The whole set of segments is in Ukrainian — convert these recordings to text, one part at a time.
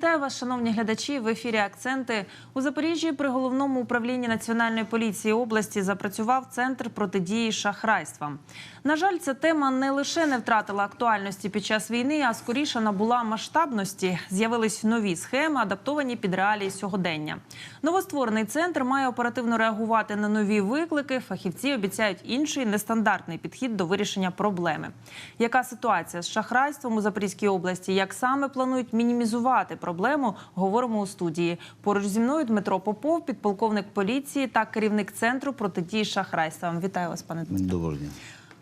Вітаю вас, шановні глядачі. В ефірі акценти у Запоріжжі при головному управлінні національної поліції області запрацював центр протидії шахрайствам. На жаль, ця тема не лише не втратила актуальності під час війни, а скоріше набула масштабності. З'явились нові схеми, адаптовані під реалії сьогодення. Новостворений центр має оперативно реагувати на нові виклики. Фахівці обіцяють інший нестандартний підхід до вирішення проблеми. Яка ситуація з шахрайством у Запорізькій області? Як саме планують мінімізувати проблему? Говоримо у студії. Поруч зі мною Дмитро Попов, підполковник поліції та керівник центру протидії шахрайствам. Вітаю вас, пане Дмитро. Доброго дня.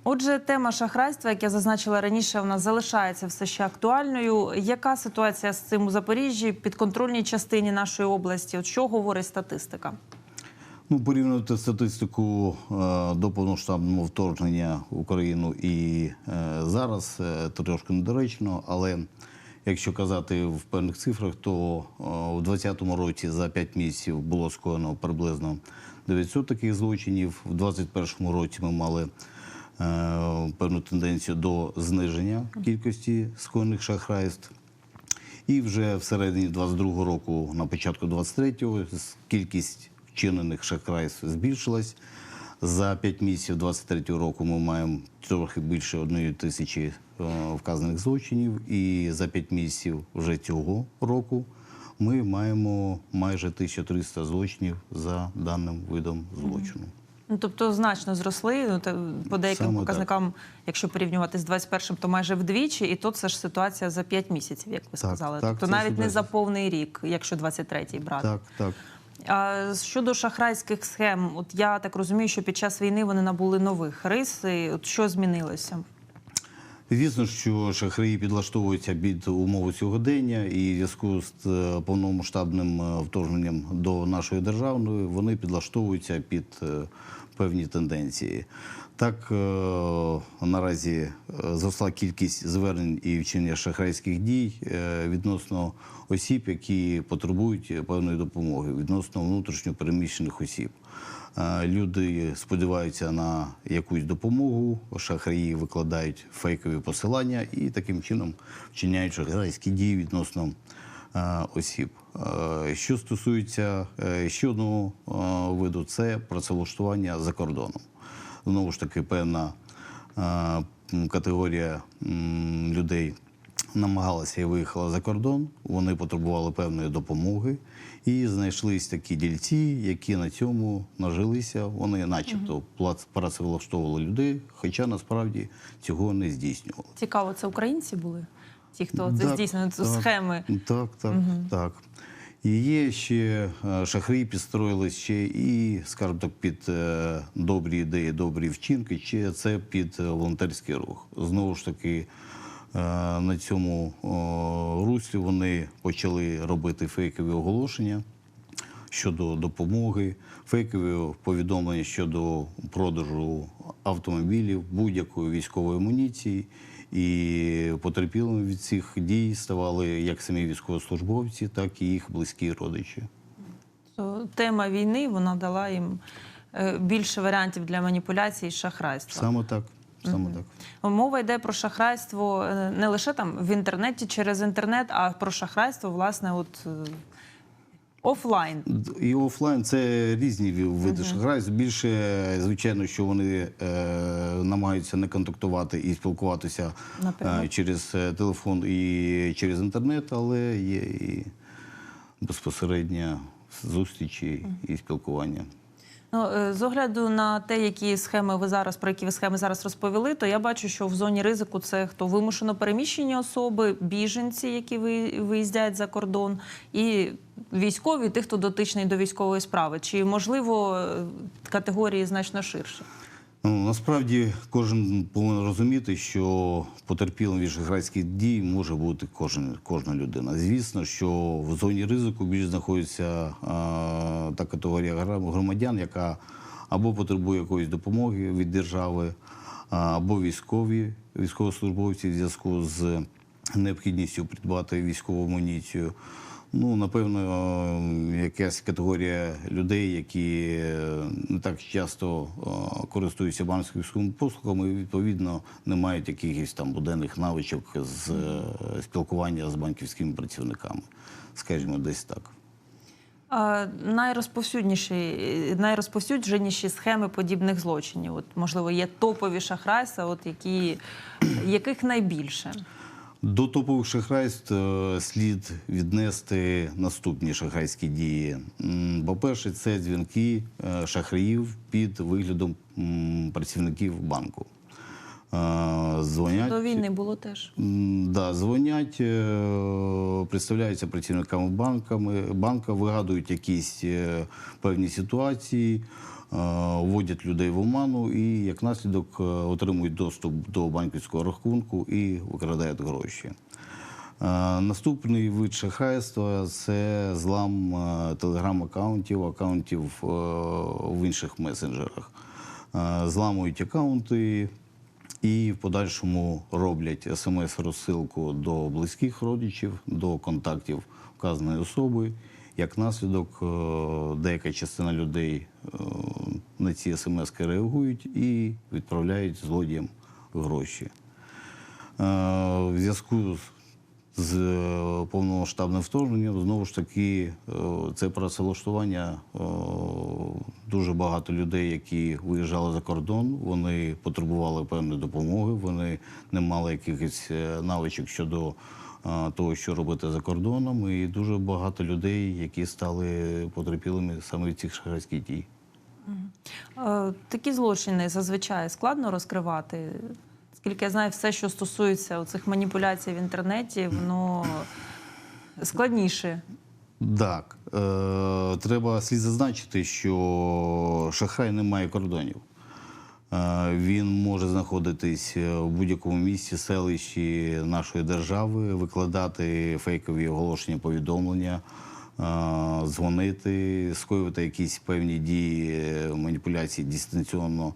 Отже, тема шахрайства, як я зазначила раніше, вона залишається все ще актуальною. Яка ситуація з цим у Запоріжжі підконтрольній частині нашої області? От що говорить статистика? Ну, порівнювати статистику е, до повноштабного вторгнення в Україну і е, зараз е, трошки недоречно, але якщо казати в певних цифрах, то е, у 2020 році за 5 місяців було скоєно приблизно 900 таких злочинів. У 2021 році ми мали е, певну тенденцію до зниження кількості скоєних шахрайств. І вже всередині 22-го року, на початку 23-го, кількість вчинених шахрайств збільшилась. За 5 місяців 23-го року ми маємо трохи більше однієї тисячі е, вказаних злочинів. І за 5 місяців вже цього року ми маємо майже 1300 злочинів за даним видом злочину. Ну, тобто значно зросли. Ну, по деяким Саме так. показникам, якщо порівнювати з 21-м, то майже вдвічі, і тут це ж ситуація за 5 місяців, як ви сказали. так, тобто навіть не за повний рік, якщо 23-й брати. Так, так. Щодо шахрайських схем, от я так розумію, що під час війни вони набули нових рис. І От що змінилося? Звісно, що шахраї підлаштовуються під умови сьогодення, і в зв'язку з е, повномасштабним е, вторгненням до нашої державної вони підлаштовуються під е, певні тенденції. Так, е, наразі е, зросла кількість звернень і вчинення шахрайських дій е, відносно осіб, які потребують певної допомоги, відносно внутрішньо переміщених осіб. Люди сподіваються на якусь допомогу, шахраї викладають фейкові посилання і таким чином вчиняють шахрайські дії відносно осіб. Е, Що стосується е, ще одного е, виду, це працевлаштування за кордоном. Знову ж таки, певна е, категорія людей намагалася і виїхала за кордон. Вони потребували певної допомоги. І знайшлись такі дільці, які на цьому нажилися. Вони, начебто, працевлаштовували людей, хоча насправді цього не здійснювали. Цікаво, це українці були? Ті, хто це здійснює так, схеми. Так, так, так. І є ще е, шахраї підстроїлись ще і, скажімо так, під е, добрі ідеї, добрі вчинки, чи це під е, волонтерський рух. Знову ж таки, на цьому руслі вони почали робити фейкові оголошення щодо допомоги, фейкові повідомлення щодо продажу автомобілів, будь-якої військової амуніції. І потерпілими від цих дій ставали як самі військовослужбовці, так і їх близькі родичі. Тема війни вона дала їм е, більше варіантів для маніпуляцій і шахрайства. Саме так. Саме так. Мова йде про шахрайство е, не лише там в інтернеті через інтернет, а про шахрайство, власне, от е, офлайн. І офлайн це різні види шахрайств. Більше, звичайно, що вони е, намагаються не контактувати і спілкуватися е, через е, телефон і через інтернет, але є і безпосередня зустрічі і спілкування. Ну, е, з огляду на те, які схеми ви зараз про які ви схеми зараз розповіли, то я бачу, що в зоні ризику це хто вимушено переміщені особи, біженці, які ви- виїздять за кордон, і військові, тих, хто дотичний до військової справи. Чи можливо е, категорії значно ширше? Ну, насправді кожен повинен розуміти, що потерпілим від шахрайських дій може бути кожен, кожна людина. Звісно, що в зоні ризику більш знаходиться а, та категорія громадян, яка або потребує якоїсь допомоги від держави, або військові, військовослужбовці в зв'язку з необхідністю придбати військову амуніцію. Ну, напевно, якась категорія людей, які е, не так часто е, користуються банківськими послугами, відповідно, не мають якихось там буденних навичок з е, спілкування з банківськими працівниками. Скажімо, десь так. Найрозповсюдніші, найрозповсюдженіші схеми подібних злочинів. От, можливо, є топові шахрайства, от які, яких найбільше. До топових шахрайств е, слід віднести наступні шахрайські дії. По-перше, це дзвінки е, шахраїв під виглядом працівників банку. Е, Дзвонять. До війни було теж. Да, дзвонять, представляються працівниками банками, банка, вигадують якісь певні ситуації, вводять людей в оману і як наслідок е, отримують доступ до банківського рахунку і викрадають гроші. Е, Наступний вид шахрайства це злам е, телеграм-аккаунтів, аккаунтів е, в інших месенджерах. Е, Зламують аккаунти і в подальшому роблять смс-розсилку до близьких родичів, до контактів вказаної особи. Як наслідок, е, деяка частина людей е, на ці смс реагують і відправляють злодіям гроші. Е, В зв'язку з повномасштабним вторгненням знову ж таки це працевлаштування дуже багато людей, які виїжджали за кордон. Вони потребували певної допомоги. Вони не мали якихось навичок щодо того, що робити за кордоном. І дуже багато людей, які стали потерпілими саме від цих шахрайських дій. Е, Такі злочини зазвичай складно розкривати. Скільки я знаю, все, що стосується цих маніпуляцій в інтернеті, воно складніше. Так, е, треба слід зазначити, що шахрай не має кордонів. Е, він може знаходитись в будь-якому місці, селищі нашої держави, викладати фейкові оголошення, повідомлення, е, дзвонити, скоювати якісь певні дії е, маніпуляції дистанційно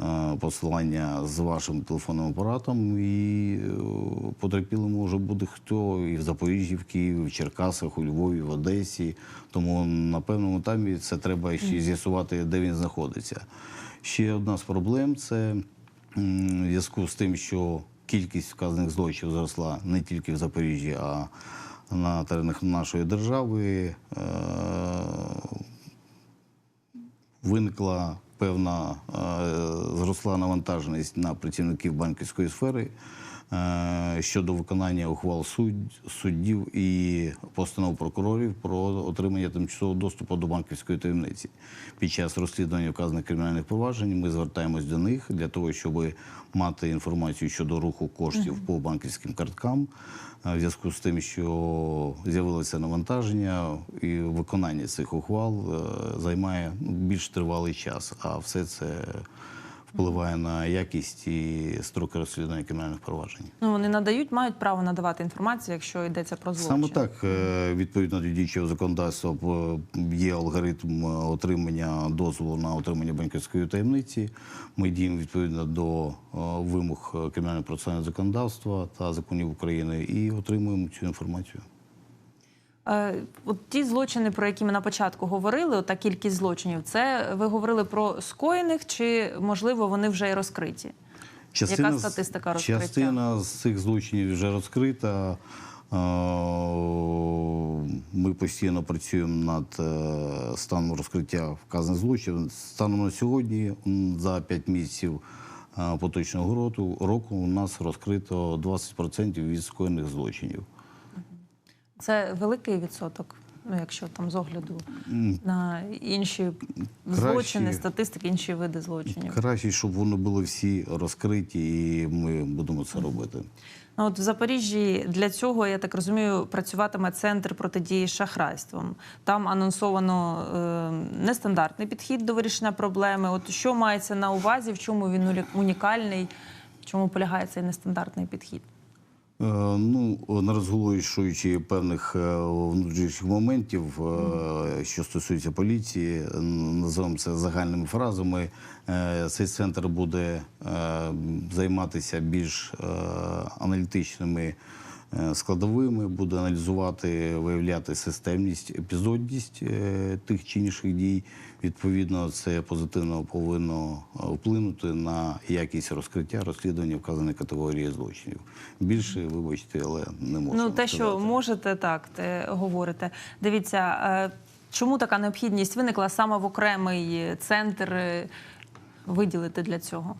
е, посилання з вашим телефонним апаратом. І е, потерпілим може бути хто і в Запоріжжі, в Києві, в Черкасах, у Львові, в Одесі. Тому на певному етапі це треба ще з'ясувати, де він знаходиться. Ще одна з проблем це в зв'язку з тим, що кількість вказаних злочинів зросла не тільки в Запоріжжі, а на теренах нашої держави. Е- виникла певна е, зросла навантаженість на працівників банківської сфери щодо виконання ухвал суд, суддів і постанов прокурорів про отримання тимчасового доступу до банківської таємниці. Під час розслідування вказаних кримінальних проваджень ми звертаємось до них для того, щоб мати інформацію щодо руху коштів по банківським карткам. Е, В зв'язку з тим, що з'явилося навантаження і виконання цих ухвал е, займає ну, більш тривалий час, а все це впливає на якість і строки розслідування кримінальних проваджень. Ну вони надають, мають право надавати інформацію, якщо йдеться про злочин. Саме так, е, відповідно до діючого законодавства, е, є алгоритм е, отримання дозволу на отримання банківської таємниці. Ми діємо відповідно до вимог кримінального процесуального законодавства та законів України і отримуємо цю інформацію. Е, От ті злочини, про які ми на початку говорили, от та кількість злочинів, це ви говорили про скоєних, чи можливо вони вже й розкриті? Яка статистика розкриття? Частина з цих злочинів вже розкрита. Е, Ми постійно працюємо над е, станом розкриття вказаних злочинів. Станом на сьогодні, за 5 місяців поточного року, року у нас розкрито 20% від скоєних злочинів. Це великий відсоток. Ну, якщо там з огляду на інші злочини, Краще. статистики, інші види злочинів. Краще, щоб вони були всі розкриті, і ми будемо це робити. Ну, от в Запоріжжі для цього, я так розумію, працюватиме центр протидії шахрайством. Там анонсовано е, нестандартний підхід до вирішення проблеми. От що мається на увазі, в чому він унікальний, в чому полягає цей нестандартний підхід? Е, Ну, не розголошуючи певних е, внутрішніх моментів, е, що стосується поліції, називаємо це загальними фразами. Цей центр буде займатися більш аналітичними складовими, буде аналізувати, виявляти системність, епізодність е, тих чи інших дій. Відповідно, це позитивно повинно е, вплинути на якість розкриття розслідування вказаної категорії злочинів. Більше, вибачте, але не можу. Ну, те, що сказати. можете, так те говорите. Дивіться, е, чому така необхідність виникла саме в окремий центр е, виділити для цього?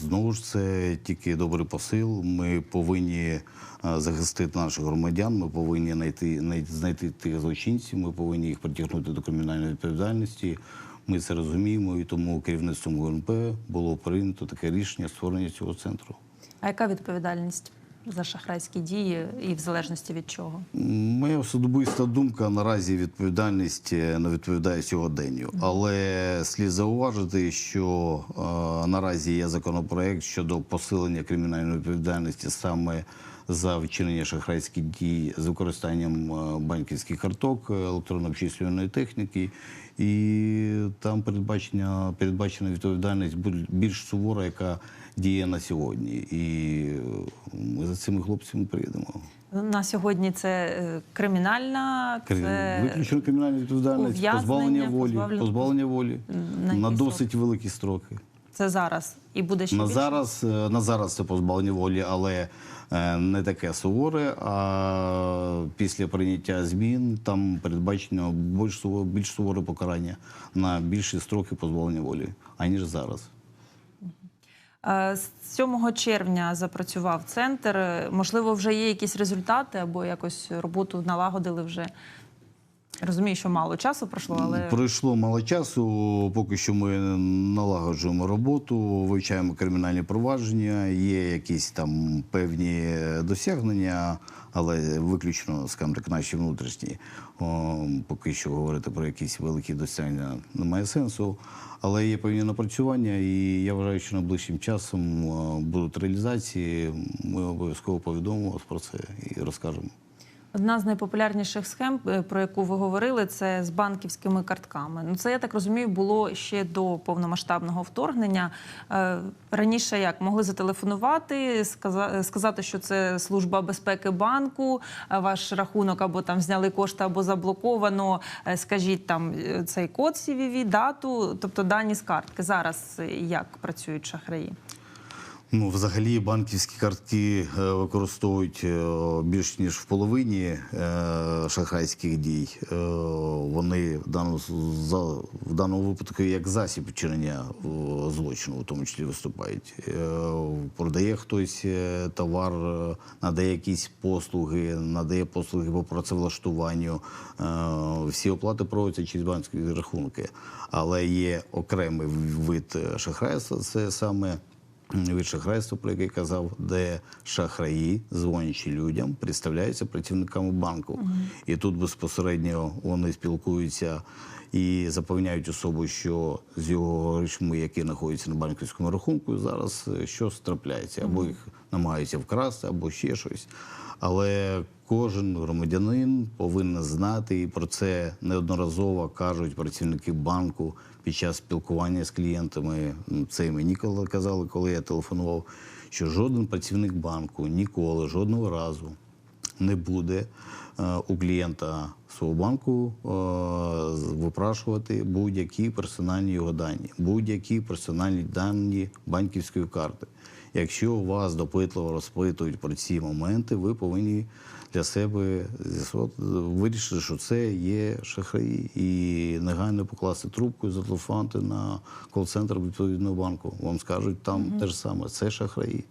Знову ж це тільки добрий посил. Ми повинні е, захистити наших громадян. Ми повинні знайти, знайти тих злочинців. Ми повинні їх притягнути до кримінальної відповідальності. Ми це розуміємо, і тому керівництвом ГНП було прийнято таке рішення створення цього центру. А яка відповідальність за шахрайські дії і в залежності від чого? Моя особиста думка наразі відповідальність е, не відповідає сьогоденню. Але слід зауважити, що е, наразі є законопроект щодо посилення кримінальної відповідальності саме за вчинення шахрайських дій з використанням е, банківських карток, е, електронно-обчислювальної техніки. І там передбачена, передбачена відповідальність більш сувора, яка діє на сьогодні. І е, ми за цими хлопцями приїдемо. На сьогодні це е, кримінальна, Кри- це Виключно кримінальна відповідальність, позбавлення волі, позбавлення- позбавлення волі На на досить великі строки. це зараз і буде ще На більше? зараз, е, на зараз це позбавлення волі, але не таке суворе. А після прийняття змін там передбачено більш суворе покарання на більші строки позбавлення волі, аніж зараз. Е, З 7 червня запрацював центр. Е, Можливо, вже є якісь результати або якось роботу налагодили вже. Розумію, що мало часу пройшло, але Пройшло мало часу. Поки що ми налагоджуємо роботу, вивчаємо кримінальні провадження. Є якісь там певні досягнення, але виключно, скажімо так, наші внутрішні. О, поки що говорити про якісь великі досягнення немає сенсу. Але є певні напрацювання, і я вважаю, що найближчим часом будуть реалізації. Ми обов'язково повідомимо вас про це і розкажемо. Одна з найпопулярніших схем, е, про яку ви говорили, це з банківськими картками. Ну це я так розумію, було ще до повномасштабного вторгнення. Е, Раніше як могли зателефонувати, сказати, що це служба безпеки банку, ваш рахунок або там зняли кошти, або заблоковано. Е, Скажіть там е, цей код CVV, дату, тобто дані з картки. Зараз е, як працюють шахраї? Ну, взагалі, банківські картки е, використовують е, більш ніж в половині е, шахрайських дій. Вони в даному, в даному випадку як засіб вчинення е, злочину, в тому числі виступають. Продає хтось товар, надає якісь послуги, надає послуги по працевлаштуванню. Всі оплати проводяться через банківські рахунки. Але є окремий вид шахрайства, це саме від шахрайства, про яке казав, де шахраї, дзвонячи людям, представляються працівниками банку. І тут безпосередньо вони спілкуються і запевняють особу, що з його грошми, які знаходяться на банківському рахунку, зараз е, щось трапляється, або їх намагаються вкрасти, або ще щось. Але кожен громадянин повинен знати, і про це неодноразово кажуть працівники банку під час спілкування з клієнтами. Це мені казали, коли я телефонував, що жоден працівник банку ніколи, жодного разу не буде е, у клієнта свого банку е, випрашувати будь-які персональні його дані, будь-які персональні дані банківської карти. Якщо вас допитливо розпитують про ці моменти, ви повинні для себе вирішили, що це є шахраї, і негайно покласти трубку і зателефонувати на кол-центр відповідного банку. Вам скажуть там те ж саме, це шахраї.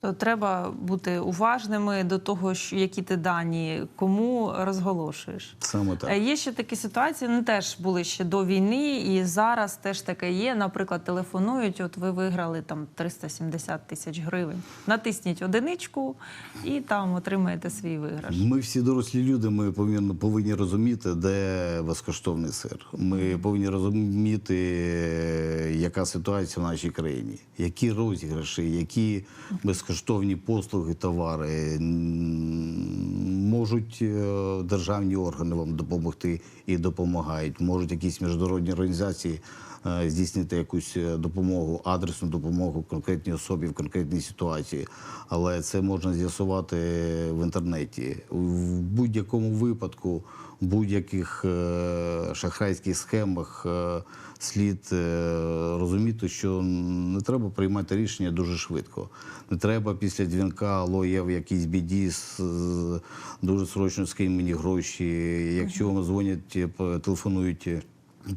То треба бути уважними до того, що які ти дані кому розголошуєш. Саме так. Е, Є ще такі ситуації, вони теж були ще до війни, і зараз теж таке є. Наприклад, телефонують, от ви виграли там 370 тисяч гривень. Натисніть одиничку і там отримаєте свій виграш. Ми всі дорослі люди. Ми повинні, повинні розуміти, де безкоштовний сир. Ми повинні розуміти, яка ситуація в нашій країні, які розіграші, які безкоштовні послуги, товари можуть е, державні органи вам допомогти і допомагають. Можуть якісь міжнародні організації е, здійснити якусь е, допомогу, адресну допомогу конкретній особі в конкретній ситуації. Але це можна з'ясувати в інтернеті. В будь-якому випадку, в будь-яких шахрайських схемах слід е, розуміти, що не треба приймати рішення дуже швидко. Не треба після дзвінка «Алло, я в якійсь біді, з- дуже срочно скинь мені гроші. Якщо вам дзвонять, е, телефонують е,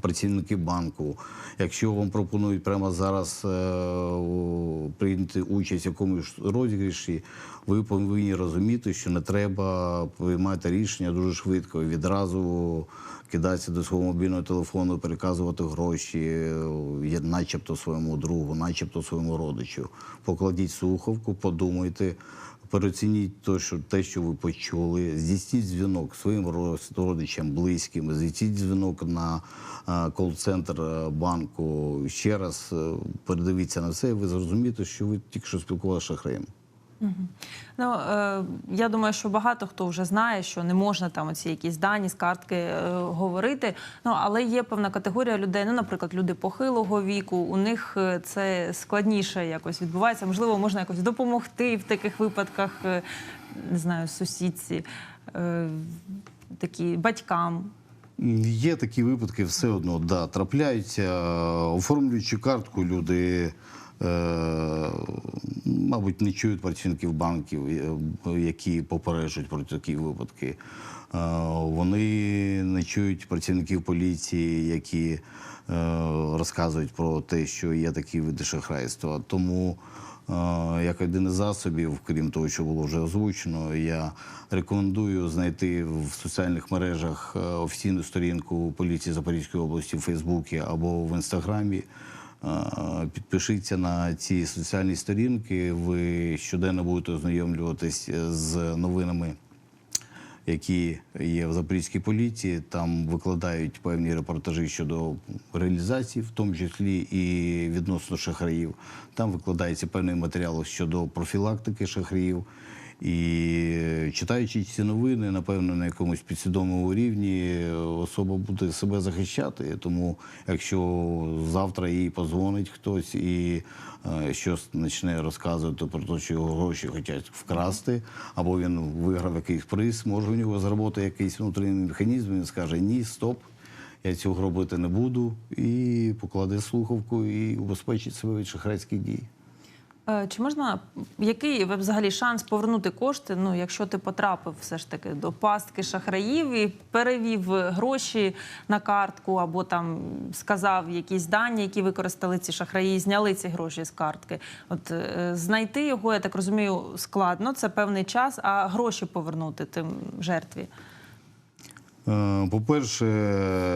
працівники банку, якщо вам пропонують прямо зараз е, прийняти участь в якомусь розіграші, ви повинні розуміти, що не треба приймати рішення дуже швидко і відразу кидатися до свого мобільного телефону, переказувати гроші, е, начебто своєму другу, начебто своєму родичу. Покладіть слухавку, подумайте. Переоцініть те, що, те, що ви почули, здійсніть дзвінок своїм родичам, близьким, здійсніть дзвінок на е, кол-центр е, банку. Ще раз передивіться на все, і ви зрозумієте, що ви тільки що спілкувалися з шахраєм. Ну е, я думаю, що багато хто вже знає, що не можна там оці якісь дані з картки е, говорити. Ну але є певна категорія людей. Ну, наприклад, люди похилого віку. У них е, це складніше якось відбувається. Можливо, можна якось допомогти в таких випадках, не знаю, сусідці, такі батькам. Є такі випадки, все одно да, трапляються. Оформлюючи картку, люди, мабуть, не чують працівників банків, е, які попереджують про такі випадки. Е, вони не чують працівників поліції, які е, розказують про те, що є такі види шахрайства. Тому Е, як один із засобів, крім того, що було вже озвучено, я рекомендую знайти в соціальних мережах е, офіційну сторінку поліції Запорізької області в Фейсбуці або в Інстаграмі. Е, Підпишіться на ці соціальні сторінки. Ви щоденно будете ознайомлюватись з новинами які є в Запорізькій поліції. Там викладають певні репортажі щодо реалізації, в тому числі і відносно шахраїв. Там викладається певний матеріал щодо профілактики шахраїв. І читаючи ці новини, напевно, на якомусь підсвідомому рівні особа буде себе захищати. Тому, якщо завтра їй позвонить хтось і е, щось почне розказувати про те, що його гроші хочуть вкрасти, або він виграв якийсь приз, може у нього зробити якийсь внутрішній механізм, він скаже ні, стоп. Я цього робити не буду, і покладе слухавку і убезпечить себе від шахрайських дій. Е, Чи можна який взагалі шанс повернути кошти? Ну, якщо ти потрапив все ж таки до пастки шахраїв і перевів гроші на картку, або там сказав якісь дані, які використали ці шахраї, зняли ці гроші з картки. От е, знайти його, я так розумію, складно. Це певний час, а гроші повернути тим жертві. Е, По-перше,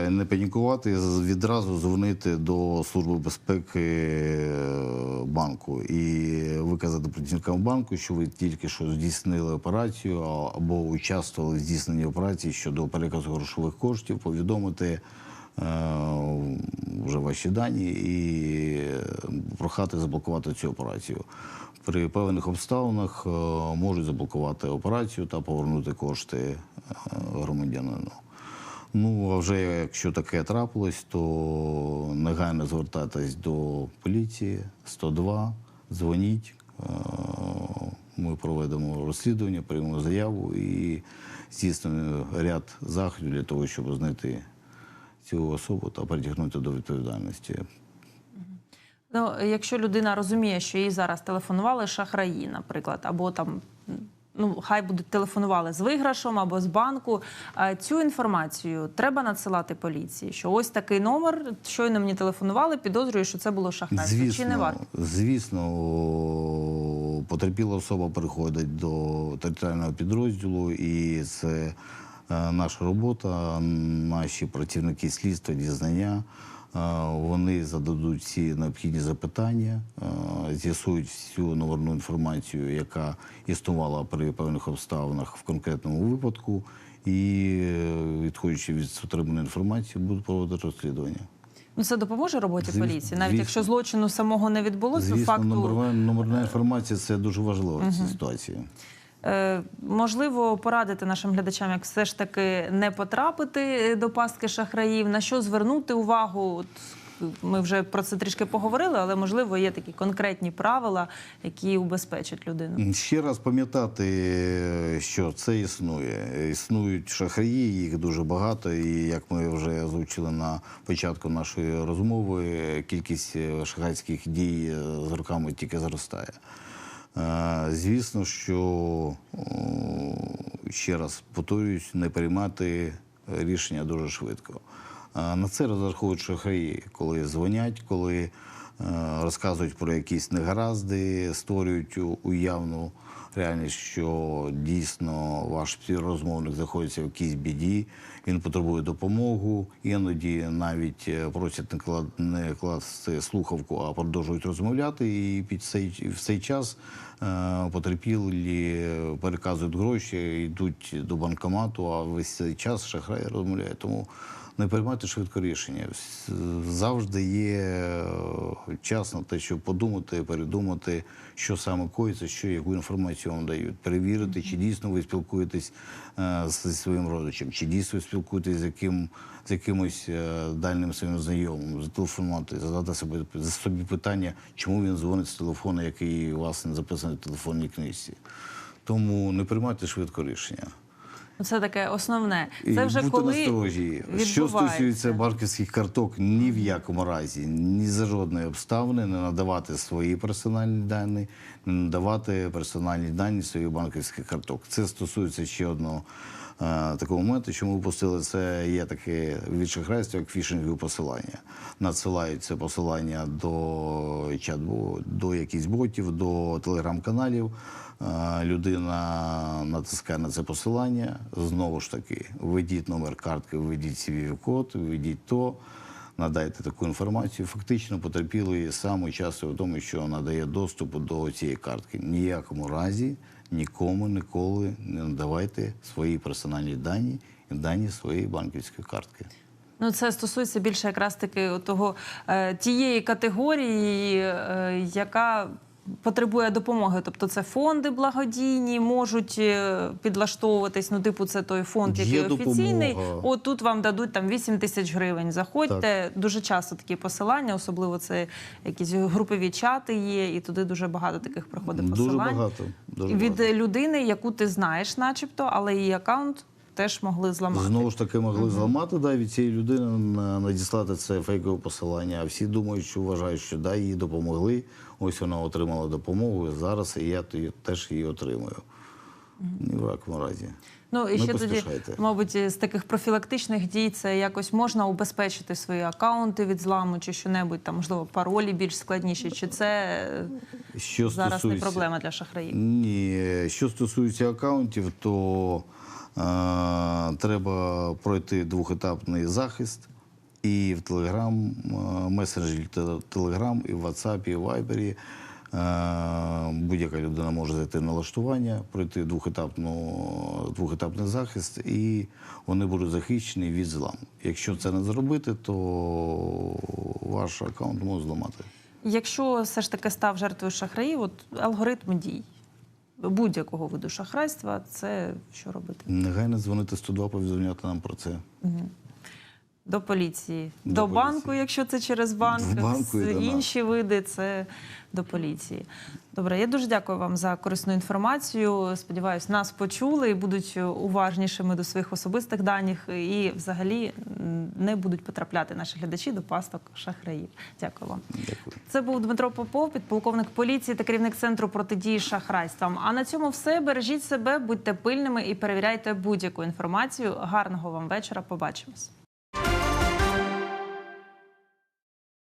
не панікувати, відразу дзвонити до Служби безпеки е, банку і виказати працівникам банку, що ви тільки що здійснили операцію або участвували в здійсненні операції щодо переказу грошових коштів, повідомити е, вже ваші дані і прохати заблокувати цю операцію. При певних обставинах можуть заблокувати операцію та повернути кошти громадянину. Ну, а вже якщо таке трапилось, то негайно звертайтесь до поліції 102, дзвоніть. е, Ми проведемо розслідування, приймемо заяву і здійснимо ряд заходів для того, щоб знайти цю особу та притягнути до відповідальності. Ну, якщо людина розуміє, що їй зараз телефонували шахраї, наприклад, або там. Ну, хай будуть телефонували з виграшом або з банку. Цю інформацію треба надсилати поліції. Що ось такий номер, щойно мені телефонували, підозрюю, що це було шахрайство. Чи не варто? звісно, потерпіла особа приходить до територіального підрозділу, і це е, наша робота, наші працівники слідства, дізнання. Вони зададуть всі необхідні запитання, з'ясують всю номерну інформацію, яка існувала при певних обставинах в конкретному випадку, і, відходячи від отриманої інформації, будуть проводити розслідування. Ну це допоможе роботі Звісно, поліції, навіть звісно. якщо злочину самого не відбулося, Звісно, факту номерна, інформація це дуже важливо в цій ситуації. Е, можливо порадити нашим глядачам, як все ж таки не потрапити до пастки шахраїв, на що звернути увагу, от, ми вже про це трішки поговорили, але можливо є такі конкретні правила, які убезпечать людину. Ще раз пам'ятати, що це існує. Існують шахраї, їх дуже багато, і як ми вже озвучили на початку нашої розмови, кількість е, шахрайських дій е, з роками тільки зростає. Е, Звісно, що ще раз повторююсь, не приймати рішення дуже швидко. Е, На це розраховують шахраї, коли дзвонять, коли е, розказують про якісь негаразди, створюють уявну реальність, що дійсно ваш співрозмовник знаходиться в якійсь біді, він потребує допомогу. Іноді навіть е, просять не не класти слухавку, а продовжують розмовляти. І під цей в цей час е, потерпілі переказують гроші, йдуть до банкомату, а весь цей час шахрай розмовляє. Тому не приймати швидко рішення. Завжди є е, час на те, щоб подумати, передумати, що саме коїться, що яку інформацію вам дають, перевірити, чи дійсно ви спілкуєтесь е, зі своїм родичем, чи дійсно ви спілкуєтесь з яким з якимось е, дальним своїм знайомим, зателефонувати, задати собі, собі питання, чому він дзвонить з телефону, який у вас не записаний в телефонній книжці. Тому не приймайте швидко рішення. Це таке основне. Це вже бути коли насторожі. Що стосується банківських карток, ні в якому разі, ні за жодної обставини не надавати свої персональні дані, не надавати персональні дані своїх банківських карток. Це стосується ще одного е, такого моменту, що ми випустили. Це є таке від шахрайства, як фішингові посилання. Надсилають це посилання до чат до якихось ботів, до телеграм-каналів. Людина натискає на це посилання. Знову ж таки, введіть номер картки, введіть CVV-код, введіть то, надайте таку інформацію. Фактично потерпілий сам участвує в тому, що надає доступ до цієї картки. Ніякому разі нікому ніколи не надавайте свої персональні дані і дані своєї банківської картки. Ну, це стосується більше якраз таки того е, тієї категорії, е, яка потребує допомоги. Тобто це фонди благодійні, можуть е, підлаштовуватись. Ну, типу, це той фонд, Є який офіційний. допомога. От тут вам дадуть там 8 тисяч гривень. Заходьте. Дуже часто такі посилання, особливо це якісь групові чати є, і туди дуже багато таких приходить Дуже багато. Дуже від багато. людини, яку ти знаєш, начебто, але її аккаунт теж могли зламати. Знову ж таки могли зламати да, від цієї людини надіслати це фейкове посилання. А всі думають, що вважають, що да, їй допомогли. Ось вона отримала допомогу. Зараз і я теж її отримую. Ні в якому разі. Ну і Не ще тоді, мабуть, з таких профілактичних дій це якось можна убезпечити свої акаунти від зламу чи що-небудь, там, можливо, паролі більш складніші, чи це е, Що зараз не проблема для шахраїв? Ні, що стосується акаунтів, то е, треба пройти двохетапний захист і в е, месенджері Те- Telegram, і в WhatsApp, і в Viber. Е, Будь-яка людина може зайти на налаштування, пройти двохетапний захист, і вони будуть захищені від зламу. Якщо це не зробити, то ваш аккаунт можуть зламати. Якщо все ж таки став жертвою шахраїв, от алгоритм дій будь-якого виду шахрайства, це що робити? Негайно дзвонити 102, повідомляти нам про це. До поліції, До до, поліції. банку, якщо це через банк, банку і С- до нас. інші види це до поліції. Добре, я дуже дякую вам за корисну інформацію. Сподіваюсь, нас почули і будуть уважнішими до своїх особистих даних, і взагалі не будуть потрапляти наші глядачі до пасток шахраїв. Дякую вам. Дякую. Це був Дмитро Попов, підполковник поліції та керівник центру протидії шахрайствам. А на цьому все. Бережіть себе, будьте пильними і перевіряйте будь-яку інформацію. Гарного вам вечора. Побачимось.